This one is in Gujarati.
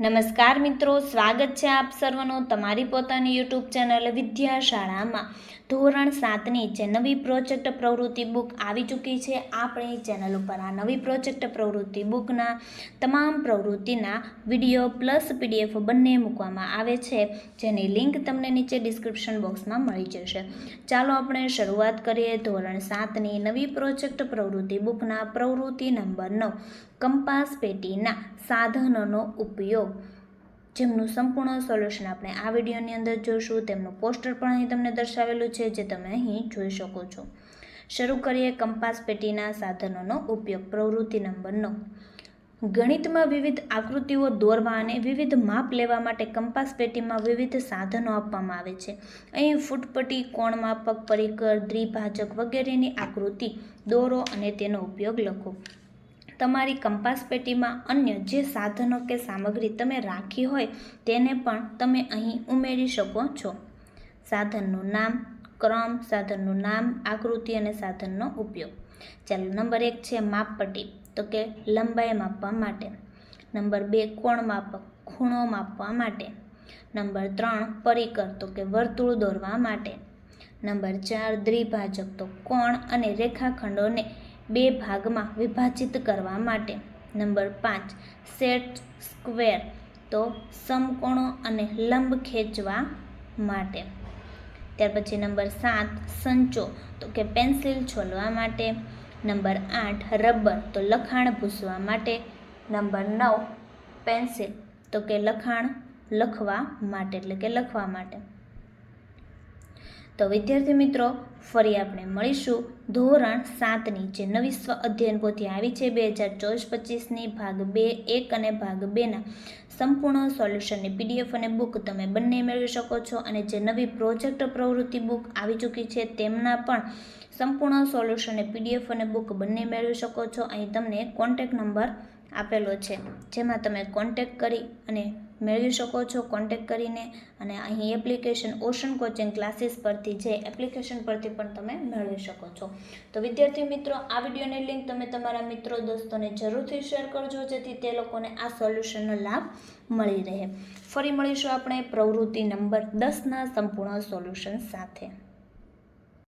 નમસ્કાર મિત્રો, સ્વાગત છે આપ સર્વનું તમારી પોતાની યુટ્યુબ ચેનલ વિદ્યાશાળામાં. ધોરણ સાતની જે નવી પ્રોજેક્ટ પ્રવૃત્તિ બુક આવી ચૂકી છે, આપણી ચેનલ ઉપર આ નવી પ્રોજેક્ટ પ્રવૃત્તિ બુકના તમામ પ્રવૃત્તિના વીડિયો પ્લસ પીડીએફ બંને મૂકવામાં આવે છે, જેની લિંક તમને નીચે ડિસ્ક્રિપ્શન બોક્સમાં મળી જશે. ચાલો આપણે શરૂઆત કરીએ ધોરણ સાતની નવી પ્રોજેક્ટ પ્રવૃત્તિ બુકના પ્રવૃત્તિ નંબર નવ, કંપાસ પેટીના સાધનોનો ઉપયોગ. જેમનું સંપૂર્ણ સોલ્યુશન આપણે આ વિડીયોની અંદર જોઈશું. તેમનું પોસ્ટર પણ અહીં તમને દર્શાવેલું છે, જે તમે અહીં જોઈ શકો છો. શરૂ કરીએ કંપાસ પેટીના સાધનોનો ઉપયોગ. પ્રવૃત્તિ નંબર નવ. ગણિતમાં વિવિધ આકૃતિઓ દોરવા અને વિવિધ માપ લેવા માટે કંપાસ પેટીમાં વિવિધ સાધનો આપવામાં આવે છે. અહીં ફૂટપટ્ટી, કોણ માપક પરિકર દ્વિભાજક વગેરેની આકૃતિ, દોરો અને તેનો ઉપયોગ લખો. તમારી કંપાસ પેટીમાં અન્ય જે સાધનો કે સામગ્રી તમે રાખી હોય તેને પણ તમે અહીં ઉમેરી શકો છો. સાધનનું નામ, ક્રમ, સાધનનું નામ, આકૃતિ અને સાધનનો ઉપયોગ. ચાલો, નંબર એક છે માપપટ્ટી. તો કે લંબાઈ માપવા માટે. નંબર બે, કોણ માપક? ખૂણો માપવા માટે. નંબર ત્રણ, પરિકર. તો કે વર્તુળ દોરવા માટે. નંબર ચાર, દ્વિભાજક. તો કોણ અને રેખાખંડોને બે ભાગમાં વિભાજિત કરવા માટે. નંબર પાંચ, સેટ સ્ક્વેર, તો સમકોણો અને લંબ ખેંચવા માટે. ત્યાર પછી નંબર સાત, સંચો, તો કે પેન્સિલ છોલવા માટે. નંબર આઠ, રબર, તો લખાણ ભૂસવા માટે. નંબર નવ, પેન્સિલ, તો કે લખાણ લખવા માટે, એટલે કે લખવા માટે. તો વિદ્યાર્થી મિત્રો, ફરી આપણે મળીશું ધોરણ સાતની, જે નવી સ્વ અધ્યયન પોથી આવી છે બે હજાર ચોવીસ પચીસની, ભાગ બે, એક અને ભાગ બેના સંપૂર્ણ સોલ્યુશનની પીડીએફ અને બુક તમે બંને મેળવી શકો છો અને જે નવી પ્રોજેક્ટ પ્રવૃત્તિ બુક આવી ચૂકી છે તેમના પણ સંપૂર્ણ સોલ્યુશન અને પીડીએફ અને બુક બંને મેળવી શકો છો. અહીં તમને કોન્ટેક નંબર આપેલો છે, જેમાં તમે કોન્ટેક કરી અને મેળવી શકો છો કોન્ટેક કરીને અને અહીં એપ્લિકેશન ઓશન કોચિંગ ક્લાસીસ પરથી જે એપ્લિકેશન પરથી પણ તમે મેળવી શકો છો. તો વિદ્યાર્થી મિત્રો, આ વિડીયોની લિંક તમે તમારા મિત્રો, દોસ્તોને જરૂરથી શેર કરજો, જેથી તે લોકોને આ સોલ્યુશનનો લાભ મળી રહે. ફરી મળીશું આપણે પ્રવૃત્તિ નંબર દસના સંપૂર્ણ સોલ્યુશન સાથે.